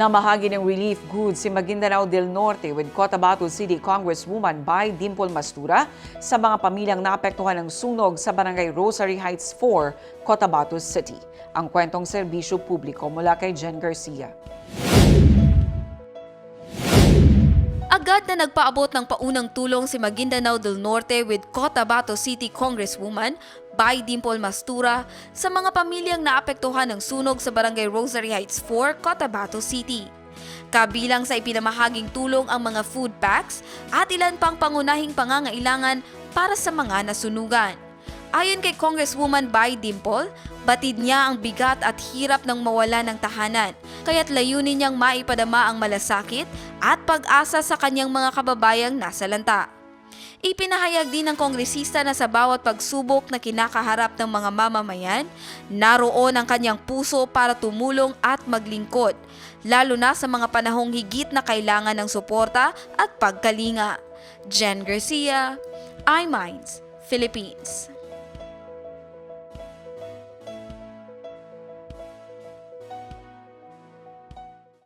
Namahagi ng relief goods si Maguindanao del Norte with Cotabato City Congresswoman Bay Dimple Mastura sa mga pamilyang naapektuhan ng sunog sa Barangay Rosary Heights 4, Cotabato City. Ang kwentong serbisyo publiko mula kay Jen Garcia. Agad na nagpaabot ng paunang tulong si Maguindanao del Norte with Cotabato City Congresswoman Bay Dimple Mastura sa mga pamilyang naapektuhan ng sunog sa Barangay Rosary Heights 4, Cotabato City. Kabilang sa ipinamahaging tulong ang mga food packs at ilan pang pangunahing pangangailangan para sa mga nasunugan. Ayon kay Congresswoman Bay Dimple, batid niya ang bigat at hirap ng mawala ng tahanan, kaya't layunin niyang maipadama ang malasakit at pag-asa sa kanyang mga kababayang nasa lanta. Ipinahayag din ng kongresista na sa bawat pagsubok na kinakaharap ng mga mamamayan, naroon ang kanyang puso para tumulong at maglingkod, lalo na sa mga panahong higit na kailangan ng suporta at pagkalinga. Jen Garcia, iMinds, Philippines.